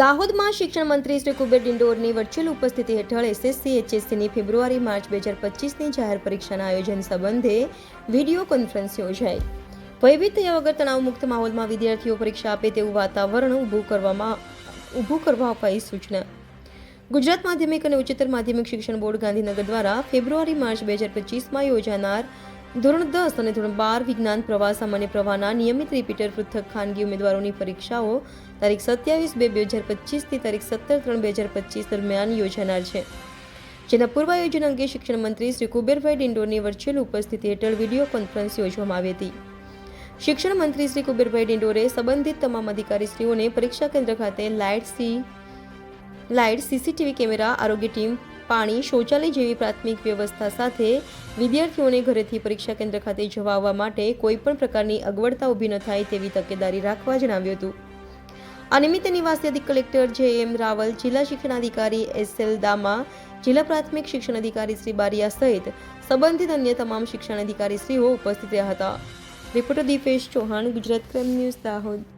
દાહોદમાં શિક્ષણ મંત્રી શ્રી કુબેર ડિંડોરની વર્ચ્યુઅલ ઉપસ્થિતિ હેઠળ એસએસસી એચએસસીની ફેબ્રુઆરી, માર્ચ બે હજાર પચીસની જાહેર પરીક્ષાના આયોજન સંબંધે વીડિયો કોન્ફરન્સ યોજાઈ. ભયભીત થયા વગર તણાવમુક્ત માહોલમાં વિદ્યાર્થીઓ પરીક્ષા આપે તેવું વાતાવરણ ઊભું કરવામાં, ઊભું કરવા અપાઈ સૂચના. ગુજરાત માધ્યમિક અને ઉચ્ચતર માધ્યમિક શિક્ષણ બોર્ડ ગાંધીનગર દ્વારા ફેબ્રુઆરી, માર્ચ બે હજાર પચીસમાં યોજાનાર ધોરણ દસ અને ધોરણ બાર વિજ્ઞાન પ્રવાહ સામાન્ય પ્રવાહના નિયમિત રિપીટર, પૃથક, ખાનગી ઉમેદવારોની પરીક્ષાઓ તારીખ સત્યાવીસ બે બે હજાર પચીસથી તારીખ સત્તર ત્રણ બે હજાર પચીસ દરમિયાન યોજાનાર છે. જેના પૂર્વાયોજન અંગે શિક્ષણ મંત્રી શ્રી કુબેરભાઈ ડિંડોરની વર્ચ્યુઅલ ઉપસ્થિતિ હેઠળ વીડિયો કોન્ફરન્સ યોજવામાં આવી હતી. શિક્ષણ મંત્રી શ્રી કુબેરભાઈ ડિંડોરે સંબંધિત તમામ અધિકારીશ્રીઓને પરીક્ષા કેન્દ્ર ખાતે લાઇટ સી, લાઇટ સીસીટીવી કેમેરા, આરોગ્ય ટીમ પાણી શૌચાલય જેવી પ્રાથમિક વ્યવસ્થા સાથે વિદ્યાર્થીઓને ઘરેથી પરીક્ષા કેન્દ્ર ખાતે જવા માટે કોઈપણ પ્રકારની અગવડતા ઊભી ન થાય તેવી તકેદારી રાખવા જણાવ્યું હતું. આ નિમિત્તે નિવાસી અધિક કલેક્ટર જે એમ રાવલ, જિલ્લા શિક્ષણાધિકારી એસ એલ દામા, જિલ્લા પ્રાથમિક શિક્ષણ અધિકારી શ્રી બારિયા સહિત સંબંધિત અન્ય તમામ શિક્ષણ અધિકારીશ્રીઓ ઉપસ્થિત રહ્યા હતા. Reporter Dipesh Chauhan, Gujarat crime news Dahod.